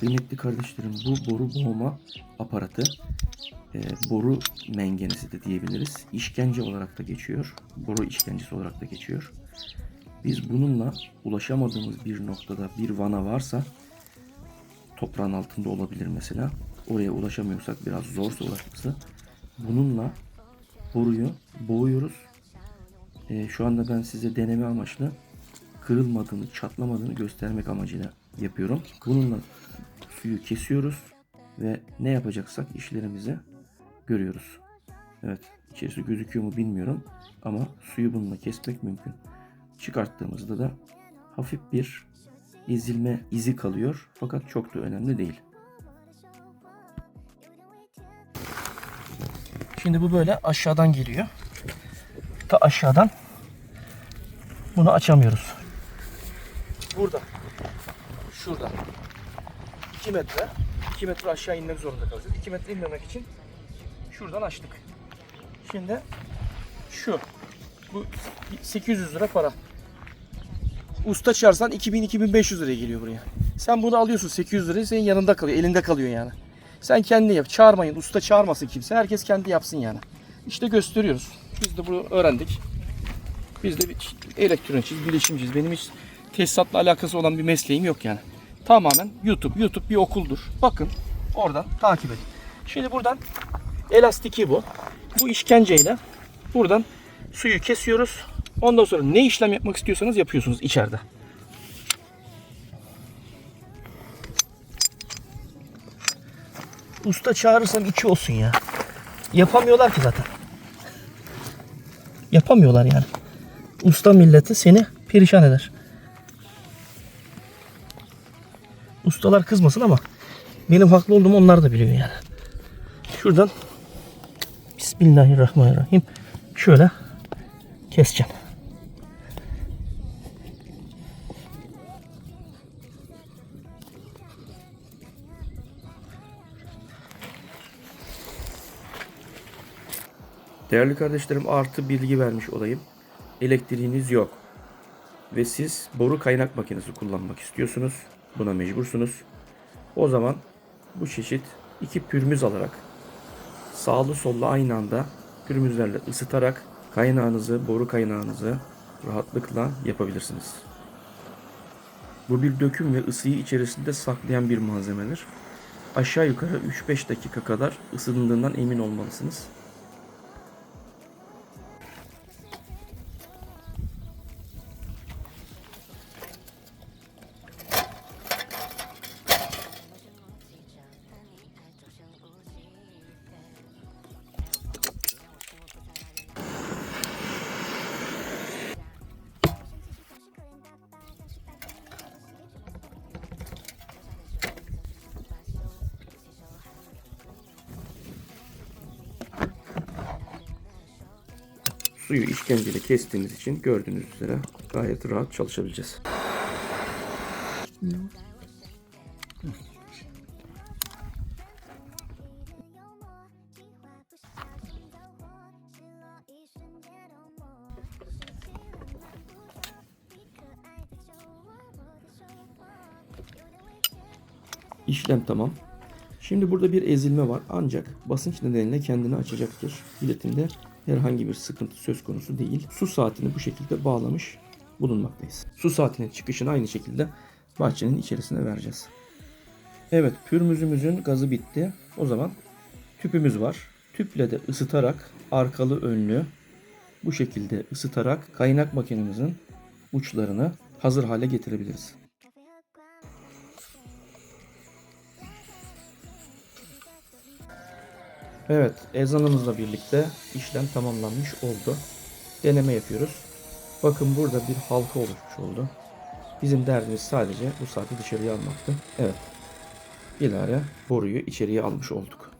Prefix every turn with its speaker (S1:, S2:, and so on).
S1: Kıymetli kardeşlerim bu boru boğma aparatı e, boru mengenesi de diyebiliriz. İşkence olarak da geçiyor. Boru işkencesi olarak da geçiyor. Biz bununla ulaşamadığımız bir noktada bir vana varsa toprağın altında olabilir mesela. Oraya ulaşamıyorsak biraz zorsa ulaşması. Bununla boruyu boğuyoruz. E, şu anda ben size deneme amaçlı kırılmadığını, çatlamadığını göstermek amacıyla yapıyorum. Bununla suyu kesiyoruz ve ne yapacaksak işlerimizi görüyoruz. Evet, içerisi gözüküyor mu bilmiyorum ama suyu bununla kesmek mümkün. Çıkarttığımızda da hafif bir ezilme izi kalıyor fakat çok da önemli değil.
S2: Şimdi bu böyle aşağıdan geliyor. Ta aşağıdan bunu açamıyoruz. Burada. Şurada. 2 metre. 2 metre aşağı inmek zorunda kalacağız. 2 metre inmemek için şuradan açtık. Şimdi şu. Bu 800 lira para. Usta çağırsan 2000-2500 liraya geliyor buraya. Sen bunu alıyorsun 800 liraya senin yanında kalıyor, elinde kalıyor yani. Sen kendi yap. Çağırmayın. Usta çağırmasın kimse. Herkes kendi yapsın yani. İşte gösteriyoruz. Biz de bunu öğrendik. Biz de bir elektronikçiyiz, bilişimciyiz. Benim hiç tesisatla alakası olan bir mesleğim yok yani. Tamamen YouTube. YouTube bir okuldur. Bakın oradan takip edin. Şimdi buradan elastiki bu. Bu işkenceyle buradan suyu kesiyoruz. Ondan sonra ne işlem yapmak istiyorsanız yapıyorsunuz içeride. Usta çağırırsam iki olsun ya. Yapamıyorlar ki zaten. Yapamıyorlar yani. Usta milleti seni perişan eder. Ustalar kızmasın ama benim haklı olduğumu onlar da biliyor yani. Şuradan Bismillahirrahmanirrahim. Şöyle keseceğim.
S1: Değerli kardeşlerim artı bilgi vermiş olayım. Elektriğiniz yok. Ve siz boru kaynak makinesi kullanmak istiyorsunuz. Buna mecbursunuz. O zaman bu çeşit iki pürmüz alarak sağlı sollu aynı anda pürmüzlerle ısıtarak kaynağınızı, boru kaynağınızı rahatlıkla yapabilirsiniz. Bu bir döküm ve ısıyı içerisinde saklayan bir malzemedir. Aşağı yukarı 3-5 dakika kadar ısındığından emin olmalısınız. Suyu işkenceyle kestiğimiz için gördüğünüz üzere gayet rahat çalışabileceğiz. İşlem tamam. Şimdi burada bir ezilme var ancak basınç nedeniyle kendini açacaktır. Biletinde herhangi bir sıkıntı söz konusu değil. Su saatini bu şekilde bağlamış bulunmaktayız. Su saatinin çıkışını aynı şekilde bahçenin içerisine vereceğiz. Evet pürmüzümüzün gazı bitti. O zaman tüpümüz var. Tüple de ısıtarak arkalı önlü bu şekilde ısıtarak kaynak makinemizin uçlarını hazır hale getirebiliriz. Evet ezanımızla birlikte işlem tamamlanmış oldu. Deneme yapıyoruz. Bakın burada bir halka oluşmuş oldu. Bizim derdimiz sadece bu saati dışarıya almaktı. Evet. Bilare boruyu içeriye almış olduk.